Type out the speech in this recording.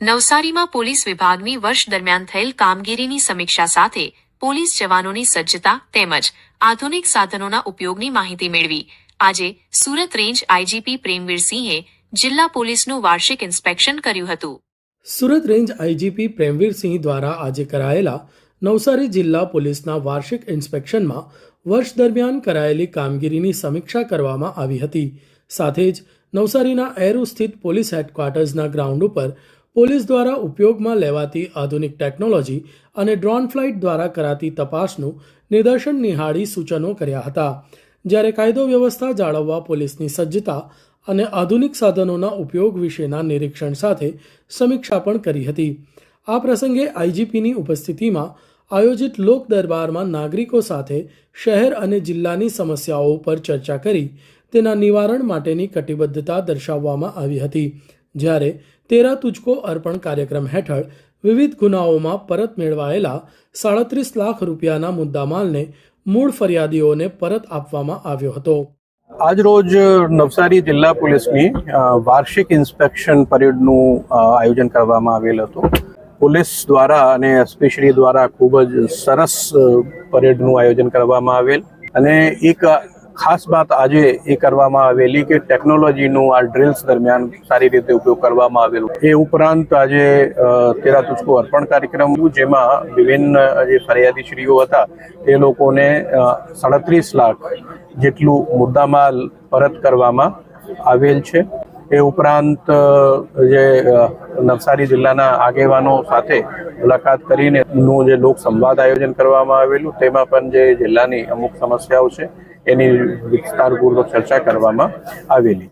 નવસારીમાં પોલીસ વિભાગની વર્ષ દરમિયાન થયેલ કામગીરીની સમીક્ષા સાથે પોલીસ જવાનોની સજ્જતા તેમજ આધુનિક સાધનોના ઉપયોગની માહિતી મેળવી. આજે સુરત રેન્જ આઈજીપી પ્રેમવીરસિંહે જિલ્લા પોલીસનું વાર્ષિક ઇન્સ્પેક્શન કર્યું હતું. સુરત રેન્જ આઈજીપી પ્રેમવીરસિંહ દ્વારા આજે કરાયેલા નવસારી જિલ્લા પોલીસના વાર્ષિક ઇન્સ્પેક્શનમાં વર્ષ દરમિયાન કરાયેલી કામગીરીની સમીક્ષા કરવામાં આવી હતી. સાથે જ નવસારીના એરુ સ્થિત પોલીસ હેડક્વાર્ટર્સના ગ્રાઉન્ડ ઉપર પોલીસ દ્વારા ઉપયોગમાં લેવાતી આધુનિક ટેકનોલોજી અને ડ્રોન ફ્લાઇટ દ્વારા કરાતી તપાસનું નિદર્શન નિહાળી સૂચનો કર્યા હતા. જ્યારે કાયદો વ્યવસ્થા જાળવવા પોલીસની સજ્જતા અને આધુનિક સાધનોના ઉપયોગ વિશેના નિરીક્ષણ સાથે સમીક્ષા પણ કરી હતી. આ પ્રસંગે આઈજીપીની ઉપસ્થિતિમાં આયોજિત લોક દરબારમાં નાગરિકો સાથે શહેર અને જિલ્લાની સમસ્યાઓ પર ચર્ચા કરી તેના નિવારણ માટેની કટિબદ્ધતા દર્શાવવામાં આવી હતી. જ્યારે તેરા તુજકો અર્પણ કાર્યક્રમ હેઠળ વિવિધ ગુનાઓમાં પરત મેળવાયેલા સાડત્રીસ લાખ રૂપિયાના મુદ્દામાલને મૂળ ફરિયાદીઓને પરત આપવામાં આવ્યો હતો. આજરોજ નવસારી જિલ્લા પોલીસની વાર્ષિક ઇન્સ્પેક્શન પરેડનું આયોજન કરવામાં આવેલ હતું. પોલીસ દ્વારા અને એસપીશ્રી દ્વારા ખૂબ જ સરસ પરેડનું આયોજન કરવામાં આવેલ. અને એક ખાસ વાત આજે એ કરવામાં આવેલી કે ટેકનોલોજીનું આ ડ્રિલ્સ દરમિયાન સારી રીતે ઉપયોગ કરવામાં આવેલો. એ ઉપરાંત આજે તેરા તુસ્કો અર્પણ કાર્યક્રમ જેમાં વિભિન્ન જે ફરિયાદીશ્રીઓ હતા તે લોકોને સાડત્રીસ લાખ જેટલું મુદ્દામાલ પરત કરવામાં આવેલ છે. એ ઉપરાંત જે નવસારી જિલ્લાના આગેવાનો સાથે મુલાકાત કરીને નું જે લોક સંવાદ આયોજન કરવામાં આવેલું, તેમાં પણ જે જિલ્લાની અમુક સમસ્યાઓ છે, એની વિસ્તારપૂર્વક ચર્ચા કરવામાં આવેલી.